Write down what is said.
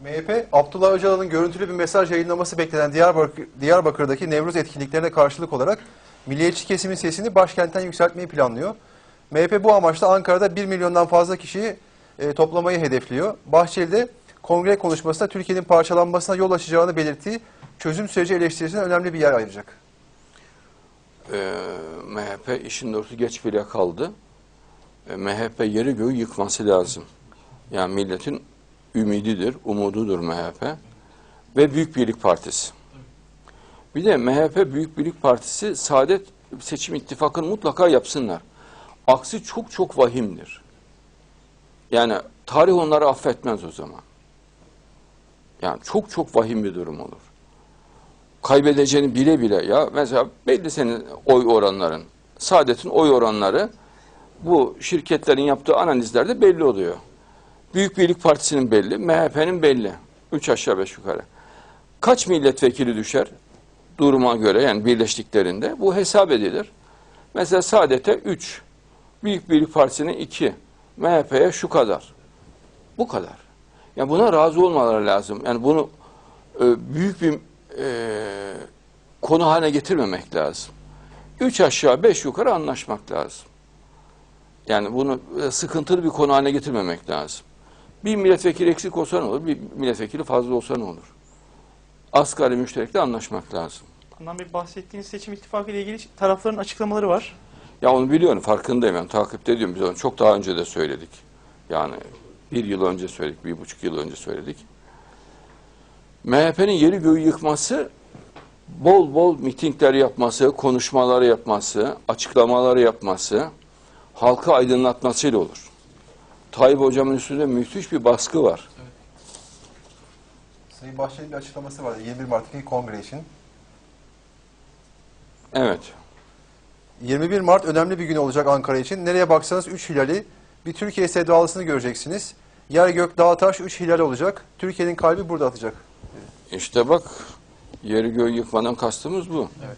MHP, Abdullah Öcalan'ın görüntülü bir mesaj yayınlaması beklenen Diyarbakır, Diyarbakır'daki Nevruz etkinliklerine karşılık olarak milliyetçi kesimin sesini başkentten yükseltmeyi planlıyor. MHP bu amaçla Ankara'da 1 milyondan fazla kişiyi e, toplamayı hedefliyor. Bahçeli'de kongre konuşmasında Türkiye'nin parçalanmasına yol açacağını belirttiği çözüm süreci eleştirisine önemli bir yer ayıracak. Ee, MHP işin doğrusu geç bile kaldı. Ee, MHP yeri göğü yıkması lazım. Yani milletin ümididir, umududur MHP. Ve Büyük Birlik Partisi. Bir de MHP Büyük Birlik Partisi Saadet seçim ittifakını mutlaka yapsınlar. Aksi çok çok vahimdir. Yani tarih onları affetmez o zaman. Yani çok çok vahim bir durum olur kaybedeceğini bile bile ya mesela belli senin oy oranların. Saadet'in oy oranları bu şirketlerin yaptığı analizlerde belli oluyor. Büyük Birlik Partisi'nin belli, MHP'nin belli. Üç aşağı beş yukarı. Kaç milletvekili düşer? Duruma göre yani birleştiklerinde bu hesap edilir. Mesela Saadet'e 3, Büyük Birlik Partisi'ne 2, MHP'ye şu kadar. Bu kadar. Yani buna razı olmaları lazım. Yani bunu e, büyük bir e, konu haline getirmemek lazım. Üç aşağı beş yukarı anlaşmak lazım. Yani bunu e, sıkıntılı bir konu haline getirmemek lazım. Bir milletvekili eksik olsa ne olur, bir milletvekili fazla olsa ne olur? Asgari müşterekle anlaşmak lazım. Adnan Bey bahsettiğiniz seçim ittifakı ile ilgili tarafların açıklamaları var. Ya onu biliyorum, farkındayım. Yani, takipte ediyorum. Biz onu çok daha önce de söyledik. Yani bir yıl önce söyledik, bir buçuk yıl önce söyledik. MHP'nin yeri göğü yıkması, bol bol mitingler yapması, konuşmaları yapması, açıklamaları yapması, halkı aydınlatmasıyla olur. Tayyip Hocam'ın üstünde müthiş bir baskı var. Sayın Bahçeli'nin bir açıklaması vardı 21 Mart'taki kongre için. Evet. 21 Mart önemli bir gün olacak Ankara için. Nereye baksanız 3 hilali, bir Türkiye sevdalısını göreceksiniz. Yer gök dağ taş 3 hilal olacak. Türkiye'nin kalbi burada atacak. İşte bak, yeri göğü yıkmadan kastımız bu. Evet.